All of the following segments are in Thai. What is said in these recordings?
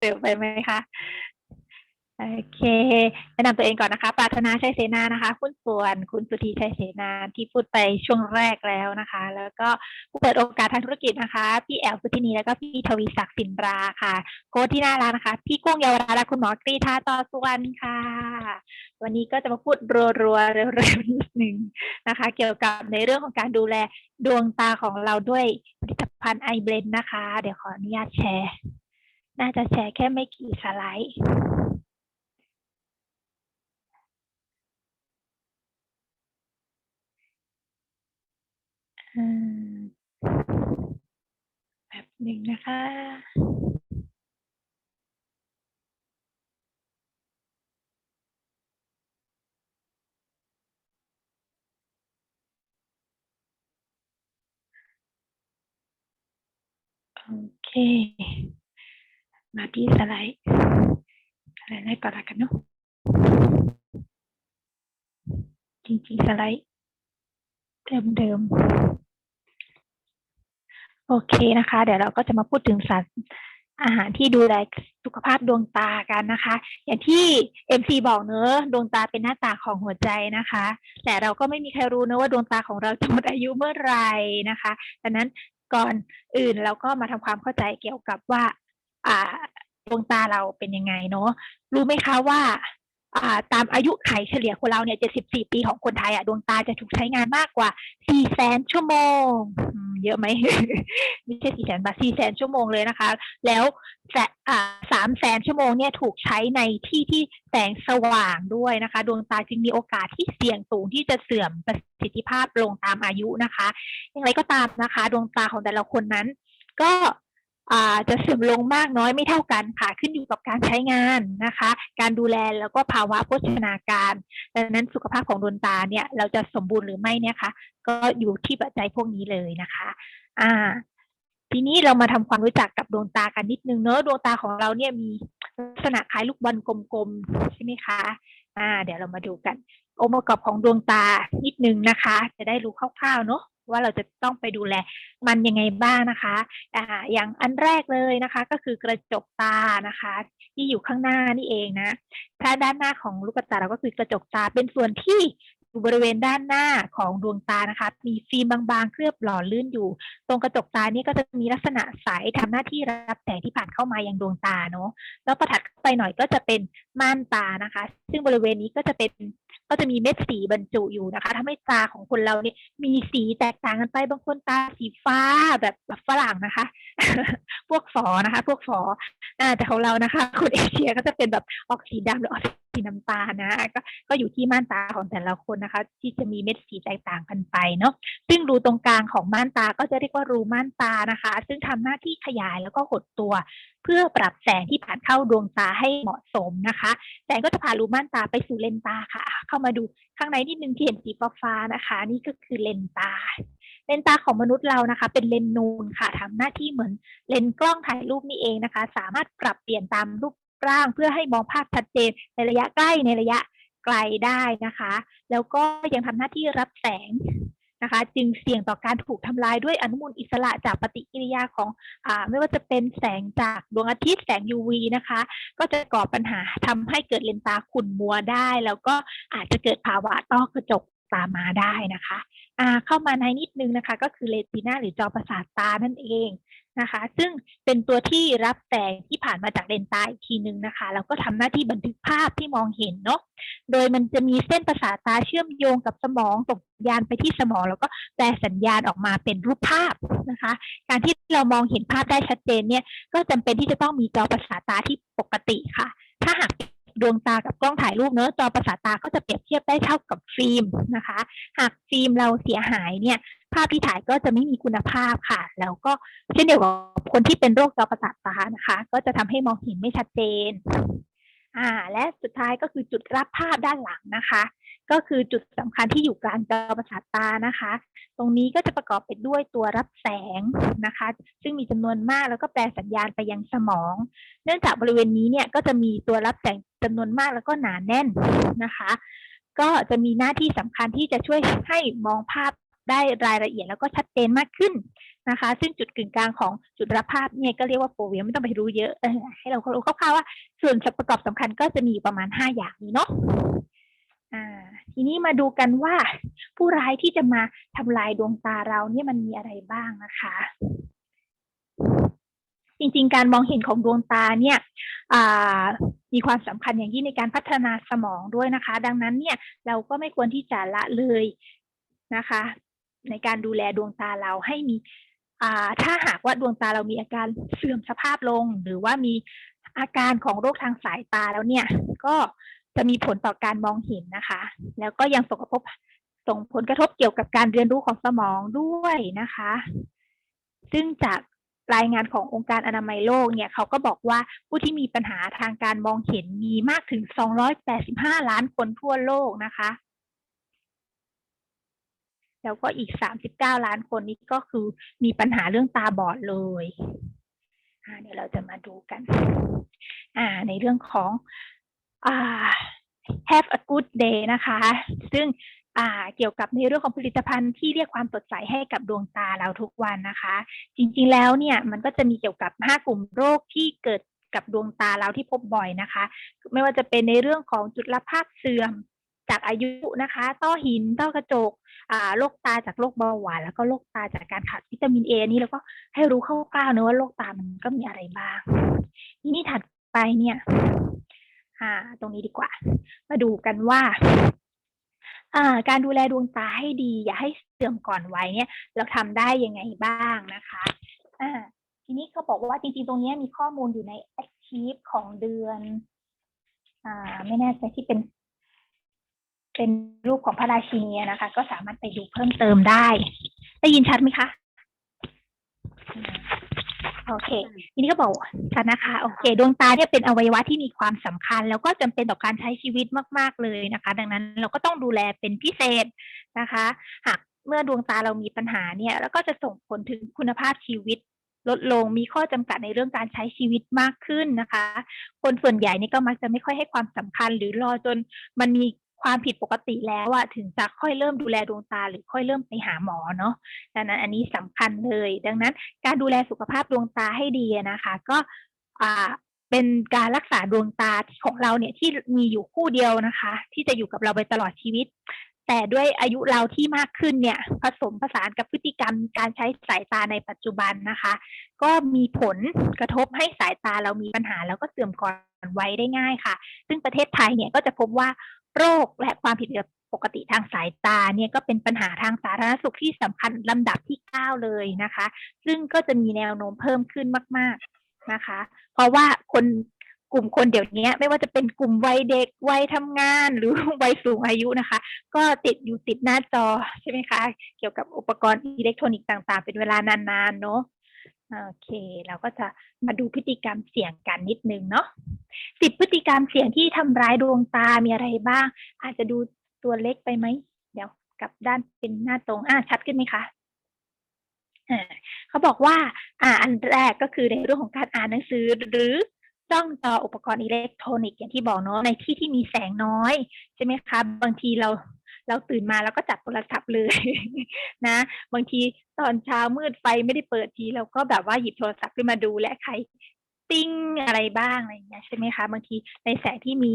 เร็วไปไหมคะโอเคแนะนำตัวเองก่อนนะคะ ปรารถนาชัยเสนานะคะคุณส่วนคุณสุธีชัยเสนาที่พูดไปช่วงแรกแล้วนะคะ แล้วก็ผู้เปิดโอกาสทางธุรกิจนะคะ พี่แอลสุธินีแล้วก็พี่ทวีศักดิ์สินราค่ะ โค้ชที่น่ารักนะคะ พี่กุ้งเยาวราและคุณหมอกรีธาต่อสุวรรณค่ะ วันนี้ก็จะมาพูดรัวๆเร็วๆนิดนึงนะคะ เกี่ยวกับในเรื่องของการดูแลดวงตาของเราด้วยผลิตภัณฑ์ไอเบลนนะคะ เดี๋ยวขออนุญาตแชร์ น่าจะแชร์แค่ไม่กี่สไลด์อืมแบบหนึ่งนะคะโอเค มาที่สไลด์สไลด์แรกก่อละกันเนาะจริงๆสไลด์เดิมๆโอเคนะคะ เดี๋ยวเราก็จะมาพูดถึงสารอาหารที่ดูแลสุขภาพดวงตากันนะคะ อย่างที่ MC บอกเนอะดวงตาเป็นหน้าตาของหัวใจนะคะ แต่เราก็ไม่มีใครรู้นะว่าดวงตาของเราจะหมดอายุเมื่อไหร่นะคะดังนั้นก่อนอื่นเราก็มาทำความเข้าใจเกี่ยวกับว่าอ่า ดวงตาเราเป็นยังไงเนาะรู้ไหมคะว่าตามอายุไขเฉลี่ยคนเราเนี่ย74 ปีของคนไทยอะดวงตาจะถูกใช้งานมากกว่า 4 แสนชั่วโมง เยอะไหมไม่ใช่4แสนบาท4แสนชั่วโมงเลยนะคะ แล้วแสอ่า3แสนชั่วโมงเนี่ยถูกใช้ในที่ที่แสงสว่างด้วยนะคะ ดวงตาจึงมีโอกาสที่เสี่ยงสูงที่จะเสื่อมประสิทธิภาพลงตามอายุนะคะ อย่างไรก็ตามนะคะ ดวงตาของแต่ละคนนั้น ก็ จะเสื่อมลงมากน้อยไม่เท่ากันค่ะ ขึ้นอยู่กับการใช้งานนะคะ การดูแลแล้วก็ภาวะโภชนาการดังนั้นสุขภาพของดวงตาเนี่ยเราจะสมบูรณ์หรือไม่เนี่ยคะก็อยู่ที่ปัจจัยพวกนี้เลยนะคะอ่าทีนี้เรามาทำความรู้จักกับดวงตากันนิดนึงเนอะดวงตาของเราเนี่ยมีลักษณะคล้ายลูกบอลกลมๆใช่ไหมคะอ่า เดี๋ยวเรามาดูกันองค์ประกอบของดวงตานิดนึงนะคะ จะได้รู้คร่าวๆเนอะ ว่าเราจะต้องไปดูแลมันยังไงบ้างนะคะอ่าอย่างอันแรกเลยนะคะ ก็คือกระจกตานะคะ ที่อยู่ข้างหน้านี่เองนะถ้าด้านหน้าของลูกตาเราก็คือกระจกตาเป็นส่วนที่ บริเวณด้านหน้าของดวงตานะคะ มีฟิล์มบางๆ เคลือบหล่อลื่นอยู่ ตรงกระจกตานี่ก็จะมีลักษณะใสทำหน้าที่รับแสงที่ผ่านเข้ามายังดวงตาเนาะแล้วประถัดไปหน่อยก็จะเป็นม่านตานะคะ ซึ่งบริเวณนี้ก็จะเป็นก็จะมีเม็ดสีบรรจุอยู่นะคะทำให้ตาของคนเราเนี่ยมีสีแตกต่างกันไปบางคนตาสีฟ้าแบบแบบฝรั่งนะคะ พวกฝอนะคะ พวกฝอแต่ของเรานะคะ คนเอเชียก็จะเป็นแบบออกสีดำหรือออก สีน้ำตาลนะก็ก็อยู่ที่ม่านตาของแต่ละคนนะคะ ที่จะมีเม็ดสีแตกต่างกันไปเนาะซึ่งรูตรงกลางของม่านตาก็จะเรียกว่ารูม่านตานะคะ ซึ่งทำหน้าที่ขยายแล้วก็หดตัว เพื่อปรับแสงที่ผ่านเข้าดวงตาให้เหมาะสมนะคะแสงก็จะผ่านรูม่านตาไปสู่เลนตาค่ะ เข้ามาดูข้างในนิดนึงที่เห็นสีฟ้านะคะ นี่ก็คือเลนตาเลนตาของมนุษย์เรานะคะ เป็นเลนนูนค่ะทำหน้าที่เหมือนเลนกล้องถ่ายรูปนี่เองนะคะ สามารถปรับเปลี่ยนตามรูป ร่างเพื่อให้มองภาพชัดเจนในระยะใกล้ในระยะไกลได้นะคะ แล้วก็ยังทำหน้าที่รับแสงนะคะ จึงเสี่ยงต่อการถูกทำลายด้วยอนุมูลอิสระจากปฏิกิริยาของอไม่ว่าจะเป็นแสงจากดวงอาทิตย์แสง UV นะคะ ก็จะก่อปัญหาทำให้เกิดเลนตาขุ่นมัวได้ แล้วก็อาจจะเกิดภาวะต้อกระจกตามมาได้นะคะ เข้ามาในนิดนึงนะคะ ก็คือเรติน่าหรือจอประสาทตานั่นเองนะคะ ซึ่งเป็นตัวที่รับแสงที่ผ่านมาจากเลนตาอีกทีนึงนะคะ แล้วก็ทำหน้าที่บันทึกภาพที่มองเห็นเนาะ โดยมันจะมีเส้นประสาทตาเชื่อมโยงกับสมองส่งสัญญาณไปที่สมอง แล้วก็แปลสัญญาณออกมาเป็นรูปภาพนะคะ การที่เรามองเห็นภาพได้ชัดเจนเนี่ย ก็จำเป็นที่จะต้องมีจอประสาทตาที่ปกติค่ะ ถ้าหาก ดวงตากับกล้องถ่ายรูปเนอะจอประสาทตาก็จะเปรียบเทียบได้เท่ากับฟิล์มนะคะ หากฟิล์มเราเสียหายเนี่ย ภาพที่ถ่ายก็จะไม่มีคุณภาพค่ะ แล้วก็เช่นเดียวกับคนที่เป็นโรคจอประสาทตานะคะ ก็จะทำให้มองเห็นไม่ชัดเจนอ่าและสุดท้ายก็คือจุดรับภาพด้านหลังนะคะ ก็คือจุดสำคัญที่อยู่กลางจอประสาทตานะคะ ตรงนี้ก็จะประกอบไปด้วยตัวรับแสงนะคะ ซึ่งมีจำนวนมากแล้วก็แปลสัญญาณไปยังสมอง เนื่องจากบริเวณนี้เนี่ยก็จะมีตัวรับแสง จำนวนมากแล้วก็หนาแน่นนะคะ ก็จะมีหน้าที่สำคัญที่จะช่วยให้มองภาพได้รายละเอียดแล้วก็ชัดเจนมากขึ้นนะคะ ซึ่งจุดกึ่งกลางของจุดรับภาพเนี่ยก็เรียกว่าโฟเวียไม่ต้องไปรู้เยอะให้เรารู้คร่าวๆว่า ส่วนประกอบสำคัญก็จะมีประมาณห้าอย่างนี้เนาะอ่าทีนี้มาดูกันว่า ผู้ร้ายที่จะมาทำลายดวงตาเราเนี่ยมันมีอะไรบ้างนะคะ จริง ๆ การมองเห็นของดวงตาเนี่ยมีความสำคัญอย่างยิ่งในการพัฒนาสมองด้วยนะคะ ดังนั้นเนี่ยเราก็ไม่ควรที่จะละเลยนะคะ ในการดูแลดวงตาเราให้มีถ้าหากว่าดวงตาเรามีอาการเสื่อมสภาพลง หรือว่ามีอาการของโรคทางสายตาแล้วเนี่ย ก็จะมีผลต่อการมองเห็นนะคะ แล้วก็ยังส่งกระทบส่งผลกระทบเกี่ยวกับการเรียนรู้ของสมองด้วยนะคะ ซึ่งจาก รายงานขององค์การอนามัยโลกเนี่ยเขาก็บอกว่าผู้ที่มีปัญหาทางการมองเห็นมีมากถึง 285 ล้านคนทั่วโลกนะคะ แล้วก็อีก 39 ล้านคนนี้ก็คือมีปัญหาเรื่องตาบอดเลยเดี๋ยวเราจะมาดูกันอ่าในเรื่องของอ่า have a good day นะคะ ซึ่ง เกี่ยวกับในเรื่องของผลิตภัณฑ์ที่เรียกความสดใสให้กับดวงตาเราทุกวันนะคะ จริงๆแล้วเนี่ยมันก็จะมีเกี่ยวกับ 5 กลุ่มโรคที่เกิดกับดวงตาเราที่พบบ่อยนะคะ ไม่ว่าจะเป็นในเรื่องของจุลภาพเสื่อมจากอายุนะคะ ต้อหิน ต้อกระจกอ่าโรคตาจากโรคเบาหวาน แล้วก็โรคตาจากการขาดวิตามินเอนี่เราก็ให้รู้คร่าวๆเนอะว่าโรคตามันก็มีอะไรบ้างทีนี้ถัดไปเนี่ยตรงนี้ดีกว่า มาดูกันว่า อ่า การดูแลดวงตาให้ดี อย่าให้เสื่อมก่อนวัยเนี่ย เราทำได้ยังไงบ้างนะคะ อ่า ทีนี้เขาบอกว่าจริงๆตรงนี้มีข้อมูลอยู่ใน Active ของเดือน อ่า ไม่แน่ใจที่เป็นเป็นรูปของพระราชินีนะคะ ก็สามารถไปดูเพิ่มเติมได้ ได้ยินชัดไหมคะ โอเค ทีนี้ก็บอกชัดนะคะ โอเค ดวงตาเนี่ยเป็นอวัยวะที่มีความสำคัญ แล้วก็จำเป็นต่อการใช้ชีวิตมาก ๆ เลยนะคะ ดังนั้นเราก็ต้องดูแลเป็นพิเศษนะคะ หากเมื่อดวงตาเรามีปัญหาเนี่ย แล้วก็จะส่งผลถึงคุณภาพชีวิตลดลงมีข้อจำกัดในเรื่องการใช้ชีวิตมากขึ้นนะคะ คนส่วนใหญ่นี่ก็มักจะไม่ค่อยให้ความสำคัญ หรือรอจนมันมี ความผิดปกติแล้วอะถึงจะค่อยเริ่มดูแลดวงตา หรือค่อยเริ่มไปหาหมอเนาะดังนั้นอันนี้สำคัญเลย ดังนั้นการดูแลสุขภาพดวงตาให้ดีนะคะ ก็อ่าเป็นการรักษาดวงตาของเราเนี่ยที่มีอยู่คู่เดียวนะคะ ที่จะอยู่กับเราไปตลอดชีวิต แต่ด้วยอายุเราที่มากขึ้นเนี่ยผสมผสานกับพฤติกรรมการใช้สายตาในปัจจุบันนะคะ ก็มีผลกระทบให้สายตาเรามีปัญหาแล้วก็เสื่อมก่อนไวัยได้ง่ายค่ะ ซึ่งประเทศไทยเนี่ยก็จะพบว่า โรคและความผิดปกติทางสายตาเนี่ยก็เป็นปัญหาทางสาธารณสุขที่สำคัญลำดับที่ 9 เลยนะคะ ซึ่งก็จะมีแนวโน้มเพิ่มขึ้นมาก ๆนะคะ เพราะว่าคนกลุ่มคนเดี๋ยวนี้ไม่ว่าจะเป็นกลุ่มวัยเด็กวัยทำงานหรือวัยสูงอายุนะคะ ก็ติดอยู่ติดหน้าจอใช่ไหมคะ เกี่ยวกับอุปกรณ์อิเล็กทรอนิกส์ต่าง ๆ เป็นเวลานานๆเนาะ โอเค เราก็จะมาดูพฤติกรรมเสี่ยงกันนิดนึงเนาะสิบพฤติกรรมเสี่ยงที่ทำร้ายดวงตามีอะไรบ้าง อาจจะดูตัวเล็กไปไหม เดี๋ยวกลับด้านเป็นหน้าตรงอ่าชัดขึ้นไหมคะอ่าเขาบอกว่า อ่า อันแรกก็คือในเรื่องของการอ่านหนังสือหรือจ้องจออุปกรณ์อิเล็กทรอนิกส์อย่างที่บอกเนาะในที่ที่มีแสงน้อย ใช่ไหมคะ บางทีเรา เราตื่นมาแล้วก็จับโทรศัพท์เลยนะ บางทีตอนเช้ามืดไฟไม่ได้เปิดทีเราก็แบบว่าหยิบโทรศัพท์ขึ้นมาดูและใครติ้งอะไรบ้างอะไรอย่างเงี้ยใช่ไหมคะ บางทีในแสงที่มี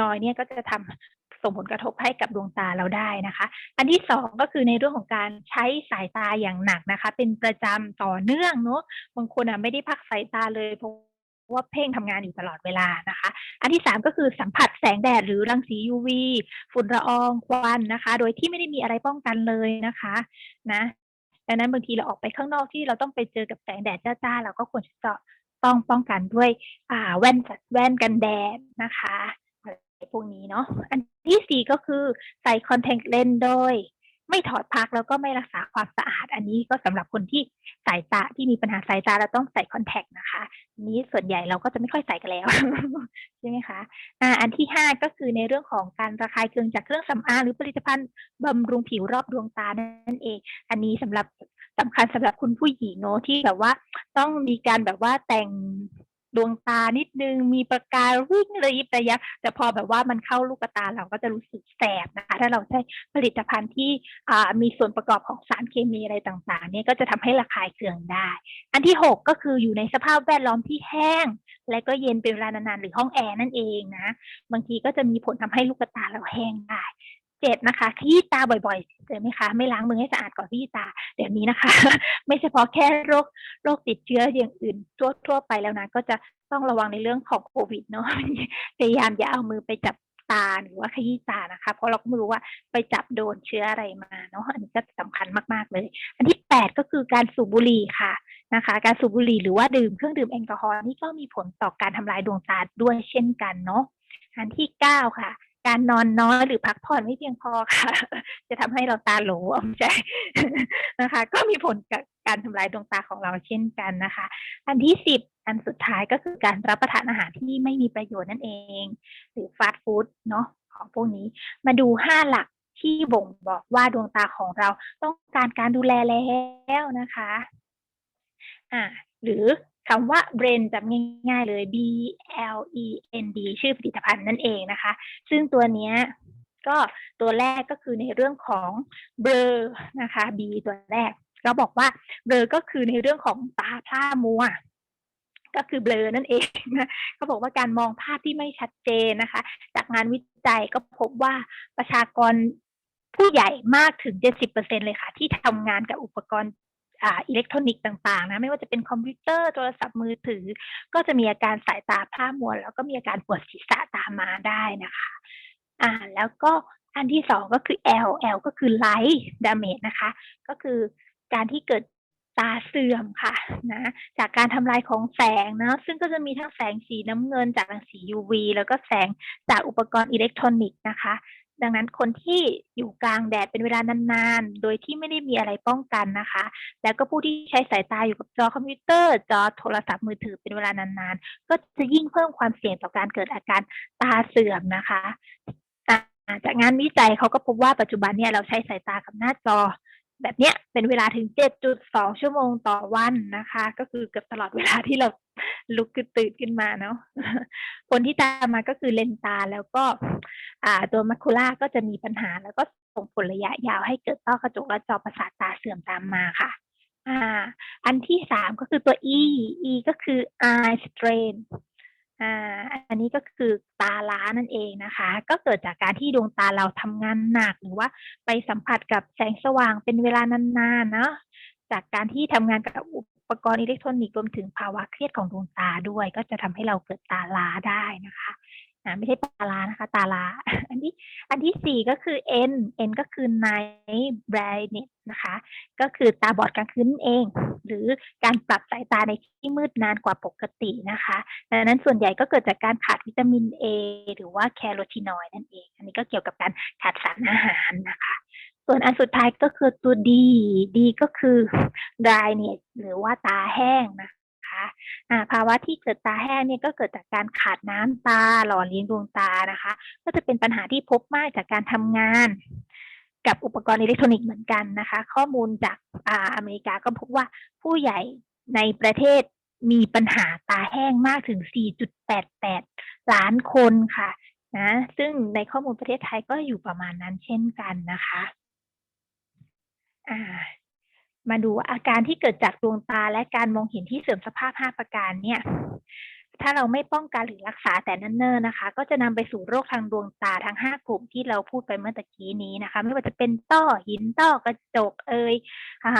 น้อยๆเนี่ยก็จะทำส่งผลกระทบให้กับดวงตาเราได้นะคะ อันที่สองก็คือในเรื่องของการใช้สายตาอย่างหนักนะคะ เป็นประจำต่อเนื่องเนาะบางคนอะไม่ได้พักสายตาเลยเพราะ ว่าเพ่งทำงานอยู่ตลอดเวลานะคะ อันที่สามก็คือสัมผัสแสงแดดหรือรังสี UV ฝุ่นละอองควันนะคะ โดยที่ไม่ได้มีอะไรป้องกันเลยนะคะนะดังนั้นบางทีเราออกไปข้างนอกที่เราต้องไปเจอกับแสงแดดจ้าๆเราก็ควรจะต้องป้องกันด้วยแว่นแว่นกันแดดนะคะพวกนี้เนาะ อันที่สี่ก็คือใส่คอนแทคเลนส์โดย ไม่ถอดพักแล้วก็ไม่รักษาความสะอาด อันนี้ก็สำหรับคนที่สายตาที่มีปัญหาสายตาเราต้องใส่คอนแทคนะคะนี้ส่วนใหญ่เราก็จะไม่ค่อยใส่กันแล้วใช่ไหมคะอ่าอันที่ห้าก็คือในเรื่องของการระคายเคืองจากเครื่องสำอางหรือผลิตภัณฑ์บำรุงผิวรอบดวงตานั่นเอง อันนี้สำหรับสำคัญสำหรับคุณผู้หญิงเนาะที่แบบว่าต้องมีการแบบว่าแต่ง ดวงตานิดนึง มีประกายวิ่งระยิบระยับแต่พอแบบว่ามันเข้าลูกตาเราก็จะรู้สึกแสบนะคะ ถ้าเราใช้ผลิตภัณฑ์ที่มีส่วนประกอบของสารเคมีอะไรต่างๆ เนี่ยก็จะทำให้ระคายเคืองได้ อันที่หกก็คืออยู่ในสภาพแวดล้อมที่แห้ง และก็เย็นเป็นเวลานานๆหรือห้องแอร์นั่นเองนะ บางทีก็จะมีผลทำให้ลูกตาเราแห้งได้ เจ็ดนะคะขยี้ตาบ่อยๆเจอไหมคะไม่ล้างมือให้สะอาดก่อนขยี้ตาเดี๋ยวนี้นะคะ ไม่เฉพาะแค่โรคโรคติดเชื้ออย่างอื่นทั่วทั่วไปแล้วนะก็จะต้องระวังในเรื่องของโควิดเนาะพยายามอย่าเอามือไปจับตาหรือว่าขยี้ตานะคะ เพราะเราก็ไม่รู้ว่าไปจับโดนเชื้ออะไรมาเนาะอันนี้ก็สำคัญมากๆเลย อันที่แปดก็คือการสูบบุหรี่ค่ะนะคะ การสูบบุหรี่หรือว่าดื่มเครื่องดื่มแอลกอฮอล์นี่ก็มีผลต่อการทำลายดวงตาด้วยเช่นกันเนาะอันที่เก้าค่ะ การนอนน้อยหรือพักผ่อนไม่เพียงพอค่ะ จะทำให้เราตาโหลออไม่ใช่นะคะ ก็มีผลกับการทำลายดวงตาของเราเช่นกันนะคะ อันที่สิบอันสุดท้ายก็คือการรับประทานอาหารที่ไม่มีประโยชน์นั่นเอง หรือฟาสต์ฟู้ดเนาะของพวกนี้มาดูห้าหลักที่บ่งบอกว่าดวงตาของเราต้องการการดูแลแล้วนะคะ อ่า หรือ คำว่า brain จำง่ายๆเลย B L E N D ชื่อผลิตภัณฑ์นั่นเองนะคะ ซึ่งตัวเนี้ยก็ตัวแรกก็คือในเรื่องของเบลอนะคะ B ตัวแรก ก็บอกว่าเบลอก็คือในเรื่องของตาพร่ามัวก็คือเบลอนั่นเองนะเขาบอกว่าการมองภาพที่ไม่ชัดเจนนะคะ จากงานวิจัยก็พบว่าประชากรผู้ใหญ่มากถึง 70%เลยค่ะ ที่ทำงานกับอุปกรณ์ อ่าอิเล็กทรอนิกส์ต่างๆนะไม่ว่าจะเป็นคอมพิวเตอร์โทรศัพท์มือถือ ก็จะมีอาการสายตาพร่ามัวแล้วก็มีอาการปวดศีรษะตามมาได้นะคะอ่าแล้วก็อันที่สองก็คือ L L ก็คือ light damage นะคะ ก็คือการที่เกิดตาเสื่อมค่ะนะจากการทำลายของแสงเนาะซึ่งก็จะมีทั้งแสงสีน้ำเงินจากรังสี UV แล้วก็แสงจากอุปกรณ์อิเล็กทรอนิกส์นะคะ ดังนั้นคนที่อยู่กลางแดดเป็นเวลานานๆ โดยที่ไม่ได้มีอะไรป้องกันนะคะ แล้วก็ผู้ที่ใช้สายตาอยู่กับจอคอมพิวเตอร์ จอโทรศัพท์มือถือเป็นเวลานานๆ ก็จะยิ่งเพิ่มความเสี่ยงต่อการเกิดอาการตาเสื่อมนะคะจากงานวิจัยเขาก็พบว่าปัจจุบันเนี่ยเราใช้สายตากับหน้าจอ แบบเนี้ยเป็นเวลาถึง 7.2 ชั่วโมงต่อวันนะคะ ก็คือเกือบตลอดเวลาที่เราลุกขึ้นตื่นขึ้นมาเนาะผลที่ตามมาก็คือเลนตาแล้วก็อ่าตัวมัคคูล่าก็จะมีปัญหา แล้วก็ส่งผลระยะยาวให้เกิดต้อกระจกและจอประสาทตาเสื่อมตามมาค่ะอ่าอันที่สามก็คือตัว E E ก็คือ eye strain อ่าอันนี้ก็คือตาล้านั่นเองนะคะ ก็เกิดจากการที่ดวงตาเราทำงานหนัก หรือว่าไปสัมผัสกับแสงสว่างเป็นเวลานานๆเนาะจากการที่ทำงานกับอุปกรณ์อิเล็กทรอนิกส์รวมถึงภาวะเครียดของดวงตาด้วย ก็จะทำให้เราเกิดตาล้าได้นะคะ อ่าไม่ใช่ตาล้านะคะ ตาลา อันที่อันที่สี่ก็คือ N N ก็คือ night blindness นะคะ ก็คือตาบอดกลางคืนเอง หรือการปรับสายตาในที่มืดนานกว่าปกตินะคะดังนั้นส่วนใหญ่ก็เกิดจากการขาดวิตามิน A หรือว่าแคโรทีนอยด์นั่นเอง อันนี้ก็เกี่ยวกับการขาดสารอาหารนะคะส่วนอันสุดท้ายก็คือตัว D D ก็คือ dryness หรือว่าตาแห้งนะ คะอ่าภาวะที่เกิดตาแห้งเนี่ยก็เกิดจากการขาดน้ำตาหล่อเลี้ยงดวงตานะคะ ก็จะเป็นปัญหาที่พบมากจากการทำงาน กับอุปกรณ์อิเล็กทรอนิกส์เหมือนกันนะคะ ข้อมูลจากอาอเมริกาก็พบว่าผู้ใหญ่ในประเทศมีปัญหาตาแห้งมากถึง 4.88 ล้านคนค่ะนะซึ่งในข้อมูลประเทศไทยก็อยู่ประมาณนั้นเช่นกันนะคะ อ่า มาดูอาการที่เกิดจากดวงตาและการมองเห็นที่เสื่อมสภาพ 5 ประการเนี่ย ถ้าเราไม่ป้องกันหรือรักษาแต่เนิ่นๆนะคะ ก็จะนำไปสู่โรคทางดวงตาทั้ง 5 กลุ่มที่เราพูดไปเมื่อตะกี้นี้นะคะ ไม่ว่าจะเป็นต้อหินต้อกระจกเอยอ่า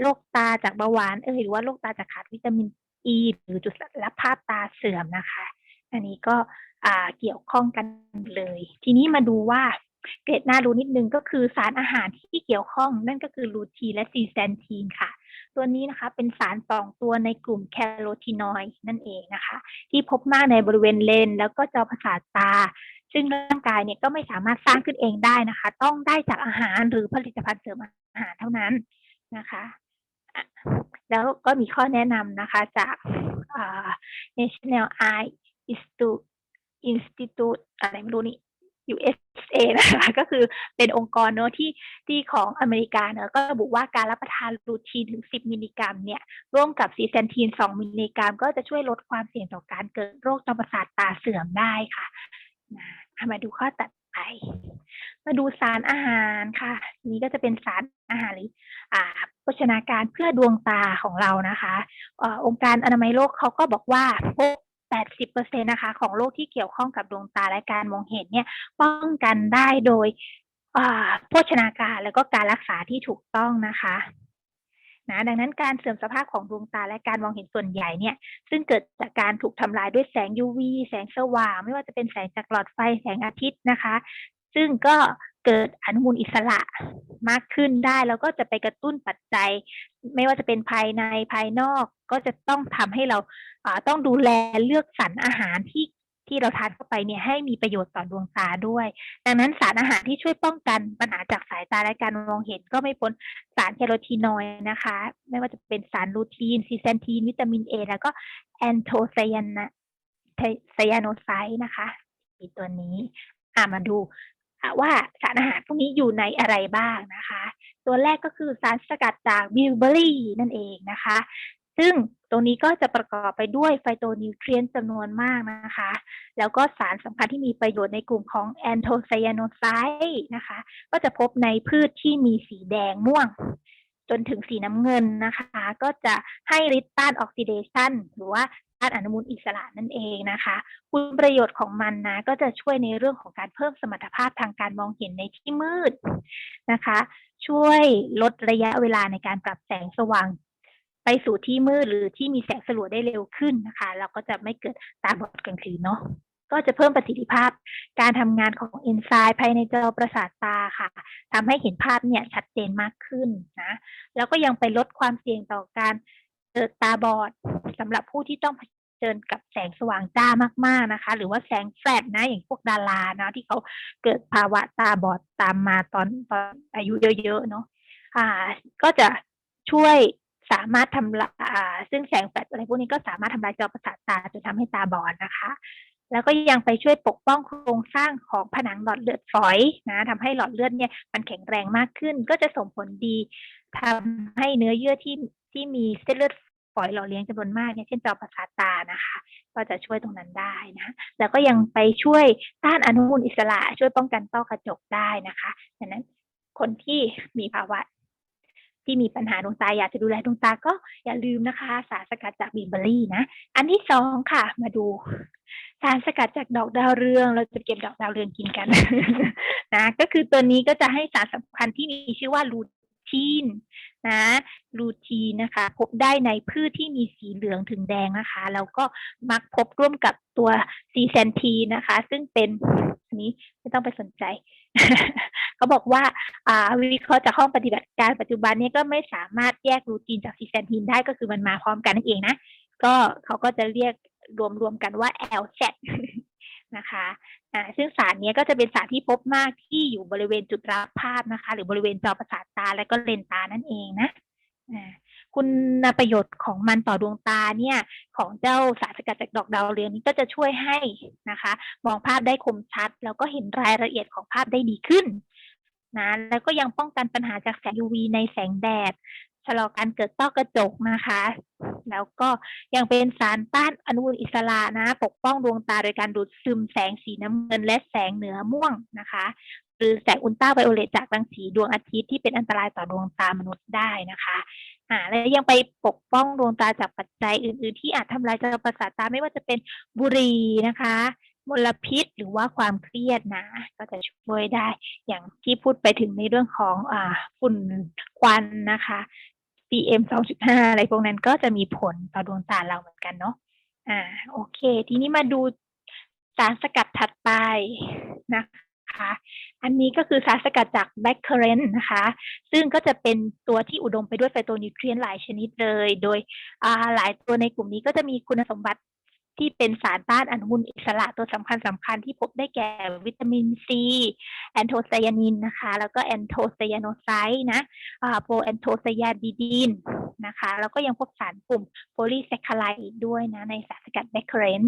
โรคตาจากเบาหวานเอยหรือว่าโรคตาจากขาดวิตามินอ e, ีหรือจุดรับภาพตาเสื่อมนะคะ อันนี้ก็เกี่ยวข้องกันเลย ทีนี้มาดูว่า เกร็ดน่ารู้นิดนึงก็คือสารอาหารที่เกี่ยวข้อง นั่นก็คือลูทีนและซีแซนทีนค่ะ ตัวนี้นะคะเป็นสารสองตัวในกลุ่มแคโรทีนอยด์นั่นเองนะคะ ที่พบมากในบริเวณเลน แล้วก็จอประสาทตา ซึ่งร่างกายเนี่ยก็ไม่สามารถสร้างขึ้นเองได้นะคะ ต้องได้จากอาหารหรือผลิตภัณฑ์เสริมอาหารเท่านั้นนะคะแล้วก็มีข้อแนะนำนะคะจาก National Eye Institute อะไรไม่รู้นี่ USA นะคะก็คือเป็นองค์กรเนอะที่ที่ของอเมริกาเนอะก็ระบุว่าการรับประทานรูทีนถึง 10 มิลลิกรัมเนี่ยร่วมกับซีเซนทีน 2 มิลลิกรัม ก็จะช่วยลดความเสี่ยงต่อการเกิดโรคจอประสาทตาเสื่อมได้ค่ะมาดูข้อตัดไป มาดูสารอาหารค่ะทีนี้ก็จะเป็นสารอาหารหรืออ่าโภชนาการเพื่อดวงตาของเรานะคะเอ่อองค์การอนามัยโลกเขาก็บอกว่าพบ 80%นะคะของโรคที่เกี่ยวข้องกับดวงตาและการมองเห็นเนี่ยป้องกันได้โดยโภชนาการแล้วก็การรักษาที่ถูกต้องนะคะนะดังนั้นการเสื่อมสภาพของดวงตาและการมองเห็นส่วนใหญ่เนี่ย ซึ่งเกิดจากการถูกทำลายด้วยแสง UV แสงสว่าง ไม่ว่าจะเป็นแสงจากหลอดไฟแสงอาทิตย์นะคะ ซึ่งก็ เกิดอนุมูลอิสระมากขึ้นได้ แล้วก็จะไปกระตุ้นปัจจัย ไม่ว่าจะเป็นภายในภายนอกก็จะต้องทำให้เราต้องดูแลเลือกสรรอาหารที่ที่เราทานเข้าไปเนี่ยให้มีประโยชน์ต่อดวงตาด้วย ดังนั้นสารอาหารที่ช่วยป้องกันปัญหาจากสายตาและการมองเห็นก็ไม่พ้นสารแคโรทีนอยนะคะ ไม่ว่าจะเป็นสารลูทีนซีเซนทีน วิตามินเอแล้วก็แอนโทไซยานะไซยาโนไซด์นะคะ อีตัวนี้อ่ามาดู ว่าสารอาหารพวกนี้อยู่ในอะไรบ้างนะคะ ตัวแรกก็คือสารสกัดจากบิวเบอรี่นั่นเองนะคะ ซึ่งตรงนี้ก็จะประกอบไปด้วยไฟโตนิวเทรียนจำนวนมากนะคะ แล้วก็สารสำคัญที่มีประโยชน์ในกลุ่มของแอนโทไซยานไซด์นะคะ ก็จะพบในพืชที่มีสีแดงม่วง จนถึงสีน้ำเงินนะคะ ก็จะให้ฤทธิ์ต้านออกซิเดชันหรือว่า ต้านอนุมูลอิสระนั่นเองนะคะ คุณประโยชน์ของมันนะก็จะช่วยในเรื่องของการเพิ่มสมรรถภาพทางการมองเห็นในที่มืดนะคะ ช่วยลดระยะเวลาในการปรับแสงสว่าง ไปสู่ที่มืดหรือที่มีแสงสลัวได้เร็วขึ้นนะคะเราก็จะไม่เกิดตาบอดกลางคืนเนาะก็จะเพิ่มประสิทธิภาพการทำงานของเอนไซม์ภายในจอประสาทตาค่ะทำให้เห็นภาพเนี่ยชัดเจนมากขึ้นนะ แล้วก็ยังไปลดความเสี่ยงต่อการ เกิดตาบอดสำหรับผู้ที่ต้องเผชิญกับแสงสว่างจ้ามาก ๆนะคะ หรือว่าแสงแฟลชนะ อย่างพวกดารานะที่เขาเกิดภาวะตาบอดตามมาตอนตอนอายุเยอะๆเนาะอ่า ก็จะช่วยสามารถทำลายซึ่งแสงแฟลชอะไรพวกนี้ก็สามารถทำลายจอประสาทตาจนทำให้ตาบอดนะคะ แล้วก็ยังไปช่วยปกป้องโครงสร้างของผนังหลอดเลือดฝอยนะทำให้หลอดเลือดเนี่ยมันแข็งแรงมากขึ้น ก็จะส่งผลดีทำให้เนื้อเยื่อที่ที่มีเส้นเลือด ฝอยหล่อเลี้ยงจำนวนมากเนี่ยเช่นจอประสาทตานะคะ ก็จะช่วยตรงนั้นได้นะแล้วก็ยังไปช่วยต้านอนุมูลอิสระ ช่วยป้องกันต้อกระจกได้นะคะดังนั้นคนที่มีภาวะที่มีปัญหาดวงตาอยากจะดูแลดวงตาก็อย่าลืมนะคะ สารสกัดจากบีเบอรี่นะ อันที่สองค่ะ มาดู สารสกัดจากดอกดาวเรือง เราจะเก็บดอกดาวเรืองกินกัน นะ ก็คือตัวนี้ก็จะให้สารสำคัญที่มีชื่อว่าลู ทีนนะลูทีนนะคะ พบได้ในพืชที่มีสีเหลืองถึงแดงนะคะแล้วก็มักพบร่วมกับตัวซีแซนทีนะคะ ซึ่งเป็นอันนี้ไม่ต้องไปสนใจ เขาบอกว่าอ่าวิเคราะห์จากห้องปฏิบัติการปัจจุบันนี้ก็ไม่สามารถแยกลูทีนจากซีแซนทีนได้ก็คือมันมาพร้อมกันนั่นเองนะ ก็เขาก็จะเรียกรวมๆกันว่า LZ นะคะ อ่าซึ่งสารนี้ก็จะเป็นสารที่พบมากที่อยู่บริเวณจุดรับภาพนะคะ หรือบริเวณจอประสาทตาและก็เลนตานั่นเองนะคุณประโยชน์ของมันต่อดวงตาเนี่ยของเจ้าสารสกัดจากดอกดาวเรืองนี้ก็จะช่วยให้นะคะ มองภาพได้คมชัด แล้วก็เห็นรายละเอียดของภาพได้ดีขึ้นนะแล้วก็ยังป้องกันปัญหาจากแสง UV ในแสงแดด ชะลอการเกิดต้อกระจกนะคะ แล้วก็ยังเป็นสารต้านอนุมูลอิสระนะ ปกป้องดวงตาโดยการดูดซึมแสงสีน้ำเงิน และแสงเหนือม่วงนะคะหรือแสงอุลตราไวโอเลตจากรังสีดวงอาทิตย์ที่เป็นอันตรายต่อดวงตามนุษย์ได้นะคะอ่าและยังไปปกป้องดวงตาจากปัจจัยอื่น ๆ ที่อาจทำลายจอประสาทตาไม่ว่าจะเป็นบุหรี่นะคะมลพิษหรือว่าความเครียดนะ ก็จะช่วยได้อย่างที่พูดไปถึงในเรื่องของอ่าฝุ่นควันนะคะ PM 2.5อะไรพวกนั้นก็จะมีผลต่อดวงตาเราเหมือนกันเนาะอ่าโอเค ทีนี้มาดูสารสกัดถัดไปนะคะ อันนี้ก็คือสารสกัดจากแบคเคเรนนะคะ ซึ่งก็จะเป็นตัวที่อุดมไปด้วยไฟโตนิวเทรียนหลายชนิดเลย โดยอ่าหลายตัวในกลุ่มนี้ก็จะมีคุณสมบัติ ที่เป็นสารต้านอนุมูลอิสระตัวสำคัญสำคัญที่พบได้แก่วิตามินซีแอนโทไซยานินนะคะ แล้วก็แอนโทไซยาโนไซด์นะโปรแอนโทไซยาดีดีนนะคะ แล้วก็ยังพบสารกลุ่มโพลีแซคคาไลด์อีกด้วยนะในสารสกัดแบคเคเรน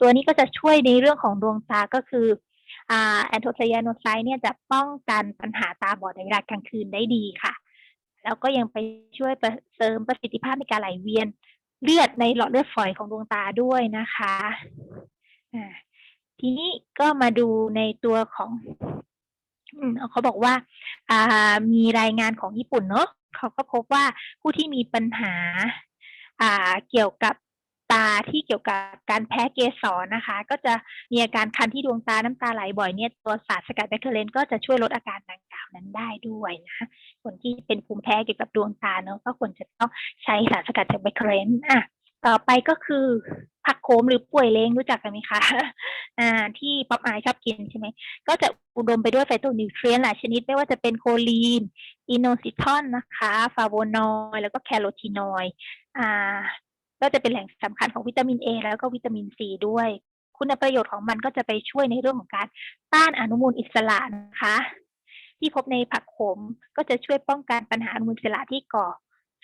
ตัวนี้ก็จะช่วยในเรื่องของดวงตาก็คือแอนโทไซยาโนไซด์เนี่ยจะป้องกันปัญหาตาบอดในเวลากลางคืนได้ดีค่ะ แล้วก็ยังไปช่วยเสริมประสิทธิภาพในการไหลเวียน เลือดในหลอดเลือดฝอยของดวงตาด้วยนะคะทีนี้ก็มาดูในตัวของเขาบอกว่าามีรายงานของญี่ปุ่นเนาะเขาก็พบว่าผู้ที่มีปัญหาเกี่ยวกับ ตาที่เกี่ยวกับการแพ้เกสรนะคะ ก็จะมีอาการคันที่ดวงตาน้ำตาไหลบ่อยเนี่ยตัวสารสกัดแบคเคเลนก็จะช่วยลดอาการดังกล่าวนั้นได้ด้วยนะคนที่เป็นภูมิแพ้เกี่ยวกับดวงตาเนาะก็ควรจะต้องใช้สารสกัดจากแบคเคเลนอะต่อไปก็คือผักโขมหรือป่วยเล้งรู้จักกันไหมคะอ่าที่ป๊อปอายชอบกินใช่ไหมก็จะอุดมไปด้วยไฟโตนิวเทรียนหลายชนิด ไม่ว่าจะเป็นโคลีน อินโนซิทอนนะคะ ฟาโวนอยแล้วก็แคโรทีนอยอ่า ก็จะเป็นแหล่งสำคัญของวิตามิน A แล้วก็วิตามิน C ด้วย คุณประโยชน์ของมันก็จะไปช่วยในเรื่องของการต้านอนุมูลอิสระนะคะ ที่พบในผักขมก็จะช่วยป้องกันปัญหาอนุมูลอิสระที่ก่อ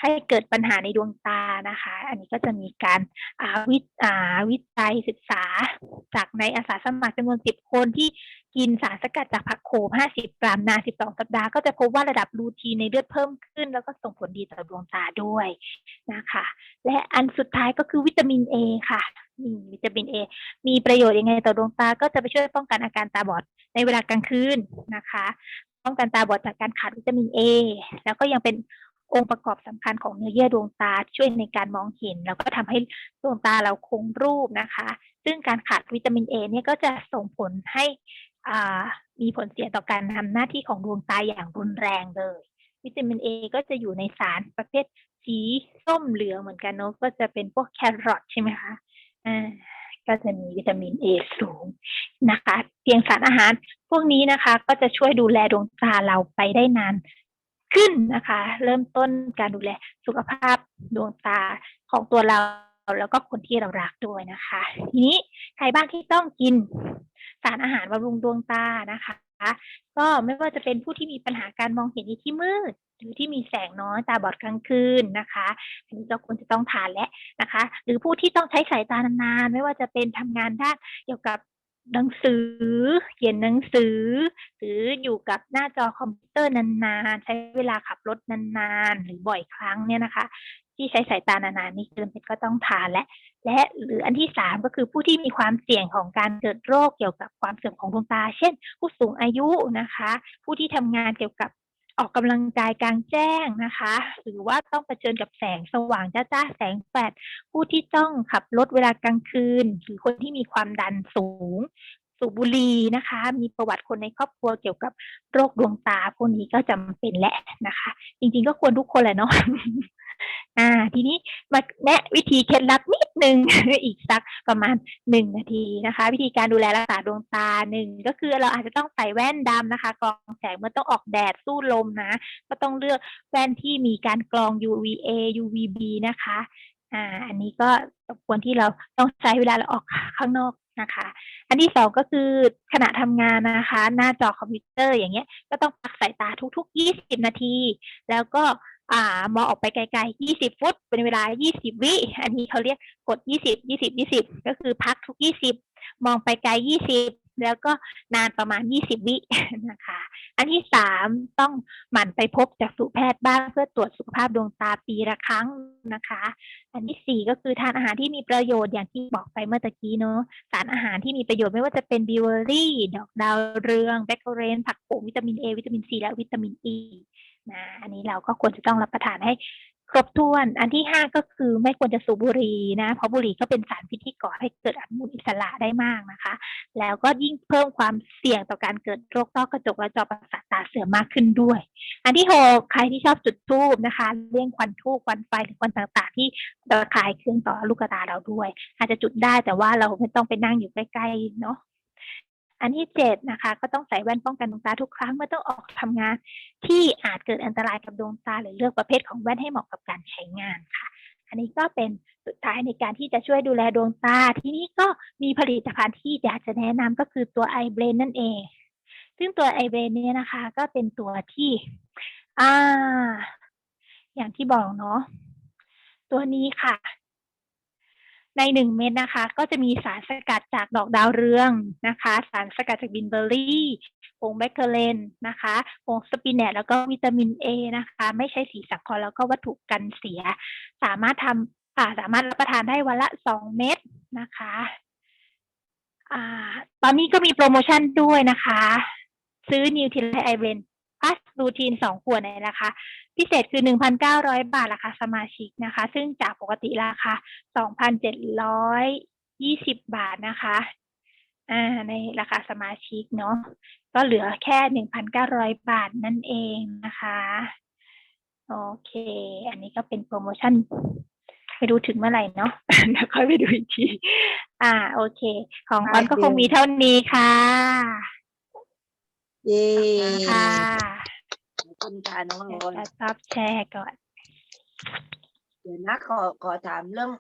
ให้เกิดปัญหาในดวงตานะคะ อันนี้ก็จะมีการวิวิจัยศึกษาจากในอาสาสมัครจำนวน 10 คนที่ กินสารสกัดจากผักโขม 50 กรัมนาน 12 สัปดาห์ ก็จะพบว่าระดับลูทีนในเลือดเพิ่มขึ้น แล้วก็ส่งผลดีต่อดวงตาด้วยนะคะ และอันสุดท้ายก็คือวิตามิน A ค่ะวิตามิน A มีประโยชน์ยังไงต่อดวงตา ก็จะไปช่วยป้องกันอาการตาบอดในเวลากลางคืนนะคะ ป้องกันตาบอดจากการขาดวิตามิน A แล้วก็ยังเป็นองค์ประกอบสำคัญของเนื้อเยื่อดวงตาช่วยในการมองเห็น แล้วก็ทำให้ดวงตาเราคงรูปนะคะ ซึ่งการขาดวิตามินเอเนี่ยก็จะส่งผลให้ มีผลเสียต่อการทำหน้าที่ของดวงตาอย่างรุนแรงเลย วิตามินเอก็จะอยู่ในสารประเภทสีส้มเหลืองเหมือนกันเนาะก็จะเป็นพวกแครอทใช่ไหมคะอ่าก็จะมีวิตามินเอสูงนะคะ เพียงสารอาหาร พวกนี้นะคะ ก็จะช่วยดูแลดวงตาเราไปได้นานขึ้นนะคะ เริ่มต้นการดูแลสุขภาพดวงตาของตัวเราแล้วก็คนที่เรารักด้วยนะคะ ทีนี้ใครบ้างที่ต้องกิน สารอาหารบำรุงดวงตานะคะ ก็ไม่ว่าจะเป็นผู้ที่มีปัญหาการมองเห็นในที่มืดหรือที่มีแสงน้อยตาบอดกลางคืนนะคะอันนี้ก็ควรจะต้องทานและนะคะ หรือผู้ที่ต้องใช้สายตานานๆ ไม่ว่าจะเป็นทำงานด้านเกี่ยวกับหนังสือเขียนหนังสือ หรืออยู่กับหน้าจอคอมพิวเตอร์นานๆ ใช้เวลาขับรถนานๆ หรือบ่อยครั้งเนี่ยนะคะ ที่ใช้สายตานานๆนี่จำเป็นก็ต้องทานและ และหรืออันที่สามก็คือผู้ที่มีความเสี่ยงของการเกิดโรคเกี่ยวกับความเสื่อมของดวงตา เช่น ผู้สูงอายุนะคะ ผู้ที่ทำงานเกี่ยวกับออกกำลังกายกลางแจ้งนะคะ หรือว่าต้องเผชิญกับแสงสว่างจ้าๆแสงแฟลชผู้ที่ต้องขับรถเวลากลางคืน หรือคนที่มีความดันสูง สูบบุหรี่นะคะ มีประวัติคนในครอบครัวเกี่ยวกับโรคดวงตาพวกนี้ก็จำเป็นแหละนะคะ จริงๆก็ควรทุกคนแหละเนาะ อ่า ทีนี้มาแนะวิธีเคล็ดลับนิดนึง อีกสักประมาณหนึ่งนาทีนะคะ วิธีการดูแลรักษาดวงตาหนึ่งก็คือเราอาจจะต้องใส่แว่นดำนะคะกรองแสงเมื่อต้องออกแดดสู้ลมนะ ก็ต้องเลือกแว่นที่มีการกรอง UVA UVB นะคะ อ่า อันนี้ก็ควรที่เราต้องใช้เวลาเราออกข้างนอกนะคะอันที่สองก็คือขณะทำงานนะคะ หน้าจอคอมพิวเตอร์อย่างเงี้ยก็ต้องพักสายตาทุก ๆ 20 นาที แล้วก็ อ่ามองออกไปไกลๆ 20 ฟุต เป็นเวลา 20 วิ อันนี้เขาเรียกกด 20 20 20 ก็คือพักทุก 20 มองไปไกล 20 แล้วก็นานประมาณ 20 วินะคะ อันที่สามต้องหมั่นไปพบจากสุแพทย์บ้างเพื่อตรวจสุขภาพดวงตาปีละครั้งนะคะ อันที่สี่ก็คือทานอาหารที่มีประโยชน์อย่างที่บอกไปเมื่อตะกี้เนาะ สารอาหารที่มีประโยชน์ไม่ว่าจะเป็นบิวเวอรี่ ดอกดาวเรือง แบคโเรน ผักโขมวิตามินเอวิตามินซีและวิตามินอี นะอันนี้เราก็ควรจะต้องรับประทานให้ครบถ้วน อันที่ห้าก็คือไม่ควรจะสูบบุหรี่นะ เพราะบุหรี่ก็เป็นสารพิษที่ก่อให้เกิดอนุมูลอิสระได้มากนะคะ แล้วก็ยิ่งเพิ่มความเสี่ยงต่อการเกิดโรคต้อกระจกและจอประสาทตาเสื่อมมากขึ้นด้วย อันที่หกใครที่ชอบจุดทูบนะคะ เลี่ยงควันทูบควันไฟหรือควันต่างๆ ที่ระคายเคืองต่อลูกตาเราด้วย อาจจะจุดได้แต่ว่าเราไม่ต้องไปนั่งอยู่ใกล้ๆเนาะ อันที่เจ็ดนะคะก็ต้องใส่แว่นป้องกันดวงตาทุกครั้งเมื่อต้องออกทำงาน ที่อาจเกิดอันตรายกับดวงตาหรือเลือกประเภทของแว่นให้เหมาะกับการใช้งานค่ะ อันนี้ก็เป็นสุดท้ายในการที่จะช่วยดูแลดวงตา ทีนี้ก็มีผลิตภัณฑ์ที่อยากจะแนะนำก็คือตัวไอเบรนนั่นเอง ซึ่งตัวไอเบรนเนี่ยนะคะ ก็เป็นตัวที่อ่าอย่างที่บอกเนาะตัวนี้ค่ะ ในหนึ่งเม็ดนะคะ ก็จะมีสารสกัดจากดอกดาวเรืองนะคะ สารสกัดจากบินเบอร์รี่ผงแบคเคเลนนะคะผงสปินแนตแล้วก็วิตามินเอนะคะ ไม่ใช่สีสังเคราะห์แล้วก็วัตถุกันเสีย สามารถทำอ่าสามารถรับประทานได้วันละสองเม็ดนะคะอ่าตอนนี้ก็มีโปรโมชั่นด้วยนะคะ ซื้อนิวท i ไลไอเวนพัสรูทีนสองขวดในราคา พิเศษคือหนึ่งพันเก้าร้อยบาทราคาสมาชิกนะคะ ซึ่งจากปกติราคาสองพันเจ็ดร้อยยี่สิบบาทนะคะอ่าในราคาสมาชิกเนาะก็เหลือแค่หนึ่งพันเก้าร้อยบาทนั่นเองนะคะโอเค อันนี้ก็เป็นโปรโมชั่นไม่รู้ถึงเมื่อไหร่เนาะเดี๋ยวค่อยไปดูอีกที อ่า โอเค ของออนก็คงมีเท่านี้ค่ะ เย่ค่ะ คุณค่ะน้องออน ซับแชร์ก่อน เดี๋ยวนะขอขอถามเรื่อง